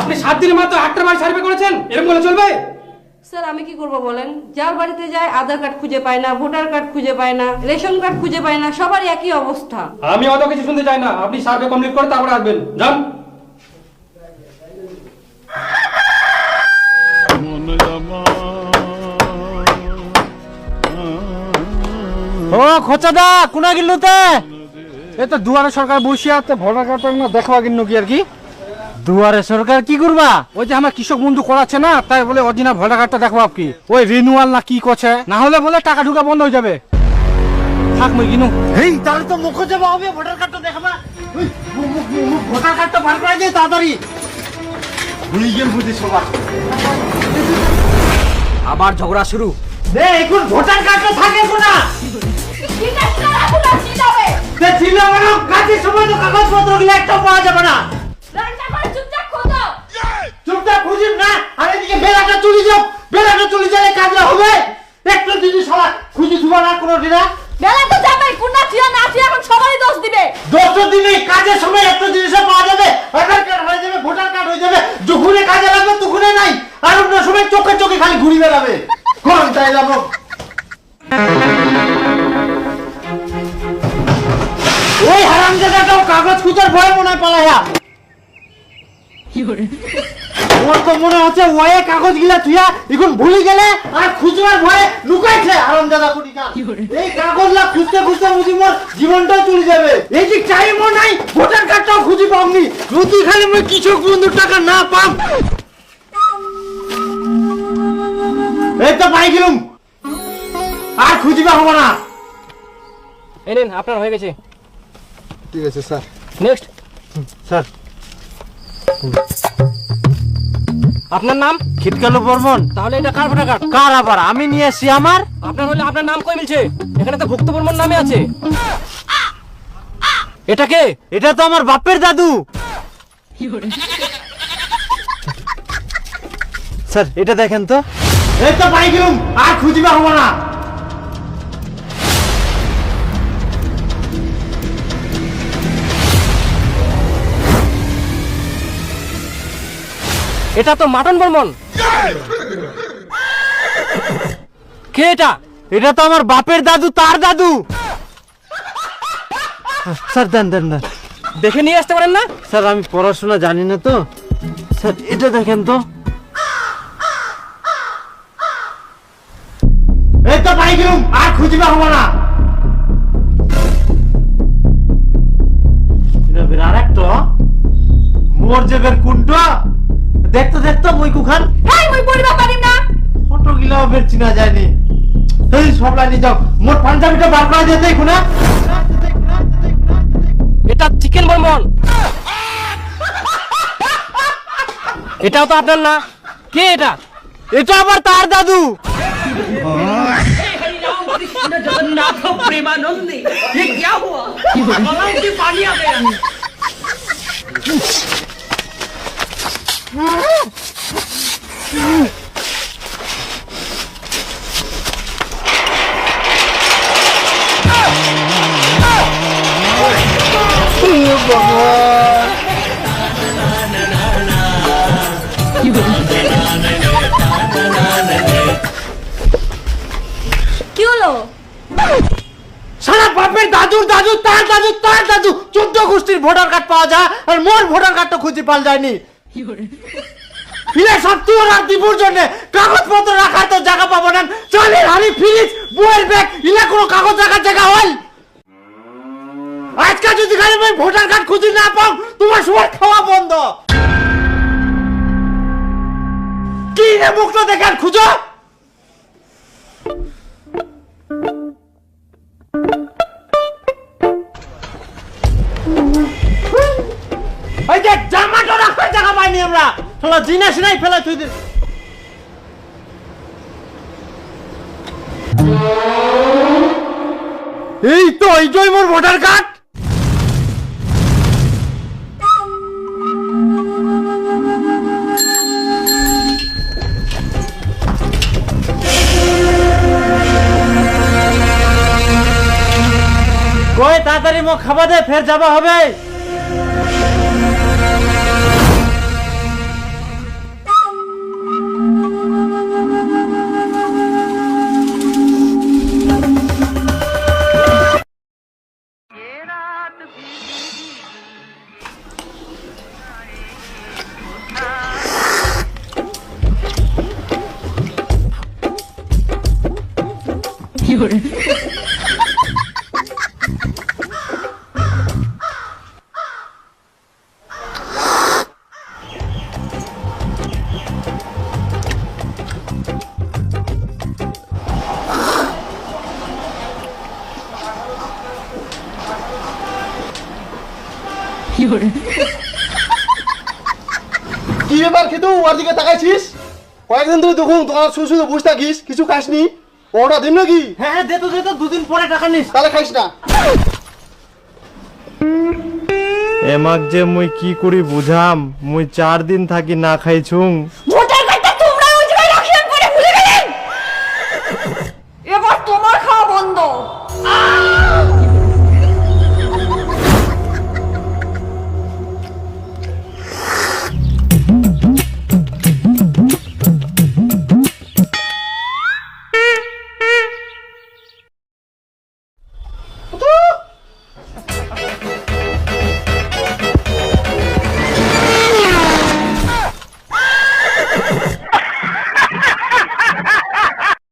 আপনি সাত দিনের মাত্র আটটা বাড়ি সার্ভে করেছেন? এরকম বলে চলবে? স্যার আমি কি করব বলেন? যার বাড়িতে যায় আধার কার্ড খুঁজে পায় না ভোটার কার্ড খুঁজে পায় না রেশন কার্ড খুঁজে পায় না সবারই একই অবস্থা। আমি অত কিছু শুনতে চাই না। আপনি সার্ভে কমপ্লিট করে তারপরে আসবেন। যান। ও খোঁচাদা কোনা গিল্লুতে? এ তো দুয়ারে সরকার বসিয়া আছে ভোটার কার্ড না দেখবা কিন্ন কি আর কি। দুয়ারে সরকার কি করবা? ওই যে আমার কৃষক বন্ধু করাচ্ছে না তাই বলে অরিজিনাল ভোটার কার্ডটা দেখব কি ওই রিনুয়াল না কি করছে? না হলে বলে টাকা ঢুকা বন্ধ হয়ে যাবে। থাক মই কিনু। হেই তাহলে তো মুখ যাবে হবে ভোটার কার্ডটা দেখাবা। ভোটার কার্ডটা বার করে দিয়ে তাড়াতাড়ি। ভুলে গেল বুঝি সবার। আবার ঝগড়া শুরু। দে এখন ভোটার কার্ডটা থাকে কোনা? তে ছিল মানে কাজের সময় তো কাগজপত্রগুলো একটা পাওয়া যাবে না। বেলাটা চলে গেলে কাজটা হবে? একটা জিনিস সবা খুঁজি থুবা না কোনো দিনা বেলা তো যাবে কুন্না থিয়া না থিয়া এখন সবারই দোষ দিবে। দশটা দিনে কাজের সময় একটা জিনিস পাওয়া যাবে আধার কার্ড হয়ে যাবে ভোটার কার্ড হয়ে যাবে যখনে কাজে লাগবে তখনই নাই আর অন্য সময় চোখে চোখে খালি ঘুরি বেড়াবে। কোন তাই যাব। ওই হারাম জায়গাটাও কাগজ খুঁজার ভয় মনে হয় পালাইয়া ওর তো মনে হচ্ছে ওয়ে কাগজ গিলা থুয়া এখন ভুলে গেলে আর খুঁজবার ভয়ে লুকাইছে আরাম দাদা কুটিকা এই কাগজ লা খুঁজতে খুঁজতে বুঝি মোর জীবনটাও চলে যাবে। এই যে টাইমও নাই ভোটার কার্ডটাও খুঁজি পামনি যদি খালি মই কিছু বন্ধুর টাকা না পাম। এই তো পাই গেলুম। আর খুঁজিবা হব না। এই নিন আপনার হয়ে গেছে। ঠিক আছে স্যার। নেক্সট। স্যার। আপনার নাম? খিটকালো বর্মন। তাহলে এটা কার ভোটার কার্ড? কার আবার? আমি নিয়ে আসি আমার। আপনার হলে আপনার নাম কই মিলছে? এখানে তো ভুক্ত বর্মন নামে আছে। এটা কে? এটা তো আমার বাপের দাদু। স্যার এটা দেখেন তো। এই তো পাই আর খুঁজিবা হব না। এটা তো মাটন বর্মন। কে এটা? এটা তো আমার বাপের দাদু, তার দাদু। স্যার, দেন দেন দেন। দেখে নিয়ে আসতে পারেন না? স্যার, আমি পড়াশোনা জানি না তো। স্যার, এটা দেখেন তো। এই তো আর খুঁজবে হব না। একটা মোর জায়গার কুন্টা দেখতো দেখতো মই কুখান হেই মুই পড়িবা পারিম না। ফটো গিলাও বের চিনা যায়নি। এই সব লাইনে যাও। মোর পাঞ্জাবিটা বার করে দিয়ে দেখো না। এটা চিকেন বর্মন। এটাও তো আপনার না? কে এটা? এটা আবার তার দাদু। কি হলো সারা বাপের দাদুর দাদু তার দাদু তার দাদু চোদ্দ গোষ্ঠীর ভোটার কার্ড পাওয়া যায় আর মোর ভোটার কার্ডটা খুঁজে পাল যায়নি ইলে সত্যি আর দিবুর জন্য কাগজপত্র রাখার তো জায়গা পাবো না। চালের হালি ফ্রিজ বইয়ের ব্যাগ, ইলে কোনো কাগজ রাখার জায়গা হল আজকাল যদি খালি ভাই ভোটার কার্ড খুঁজে না পাও, তোমার সবার খাওয়া বন্ধ। কি রে মুখটা দেখার খুঁজো? জিনিস নাই ফেলা তুই এই তো এই জয় মোর ভোটার কার্ড। তাড়াতাড়ি মোক খাবা দে, ফের যাবা হবে। কি ব্যাপার খেতু? ওর দিকে তাকাইছিস? কয়েকদিন ধরে দেখুন দোকান শুধু শুধু বসে থাকিস, কিছু খাসনি? ওটা দিন নাকি? হ্যাঁ হ্যাঁ দে তো দে তো দুদিন পরে টাকা নিস। তাহলে খাইস না। এমাক যে মুই কি করি বুঝাম? মুই চার দিন থাকি না খাইছুং